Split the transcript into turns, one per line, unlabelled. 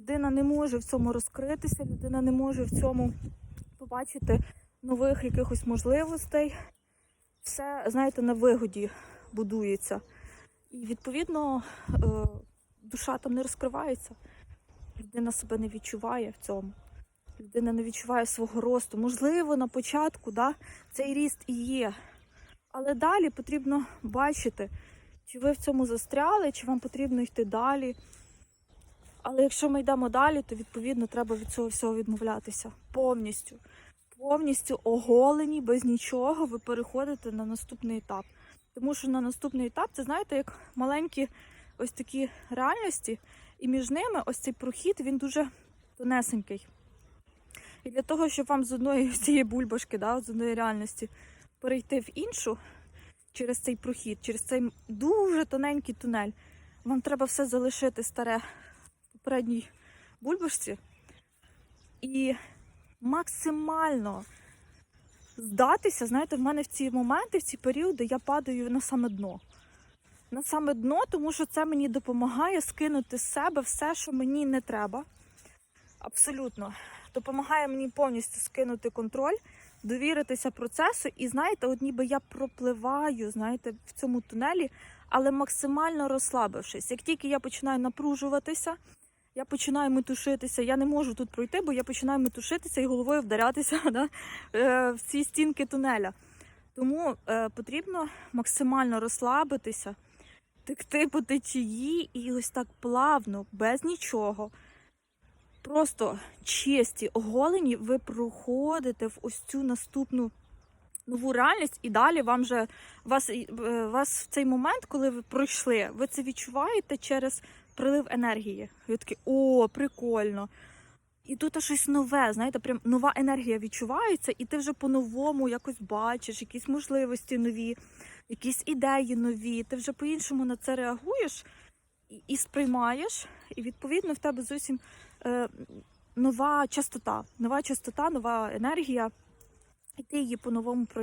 Людина не може в цьому розкритися, людина не може в цьому побачити нових якихось можливостей. Все, знаєте, на вигоді будується. І відповідно е, душа там не розкривається. Людина себе не відчуває в цьому. Людина не відчуває свого росту. Можливо, на початку да, цей ріст і є. Але далі потрібно бачити, чи ви в цьому застряли, чи вам потрібно йти далі. Але якщо ми йдемо далі, то відповідно треба від цього всього відмовлятися повністю. Повністю оголені, без нічого, ви переходите на наступний етап. Тому що на наступний етап це знаєте, як маленькі ось такі реальності, і між ними ось цей прохід він дуже тонесенький. І для того, щоб вам з одної цієї бульбашки, да, з одної реальності перейти в іншу через цей прохід, через цей дуже тоненький тунель, вам треба все залишити старе в попередній бульбашці і максимально здатися. Знаєте, в мене в ці моменти, в ці періоди я падаю на саме дно. На саме дно, тому що це мені допомагає скинути з себе все, що мені не треба. Абсолютно. Допомагає мені повністю скинути контроль, довіритися процесу. І знаєте, от ніби я пропливаю, знаєте, в цьому тунелі, але максимально розслабившись. Як тільки я починаю напружуватися, я починаю метушитися. Я не можу тут пройти, бо я починаю метушитися і головою вдарятися да, е, в ці стінки тунеля. Тому е, потрібно максимально розслабитися, текти по течії і ось так плавно, без нічого. Просто чисті, оголені, ви проходите в ось цю наступну нову реальність, і далі вам же вас, е, вас в цей момент, коли ви пройшли, ви це відчуваєте через прилив енергії. Ви такі, о, прикольно. І тут щось нове, знаєте, прям нова енергія відчувається, і ти вже по-новому якось бачиш якісь можливості нові, якісь ідеї нові. Ти вже по-іншому на це реагуєш і сприймаєш, і відповідно в тебе зовсім е, нова частота, нова частота, нова енергія, і ти її по-новому проявляєш.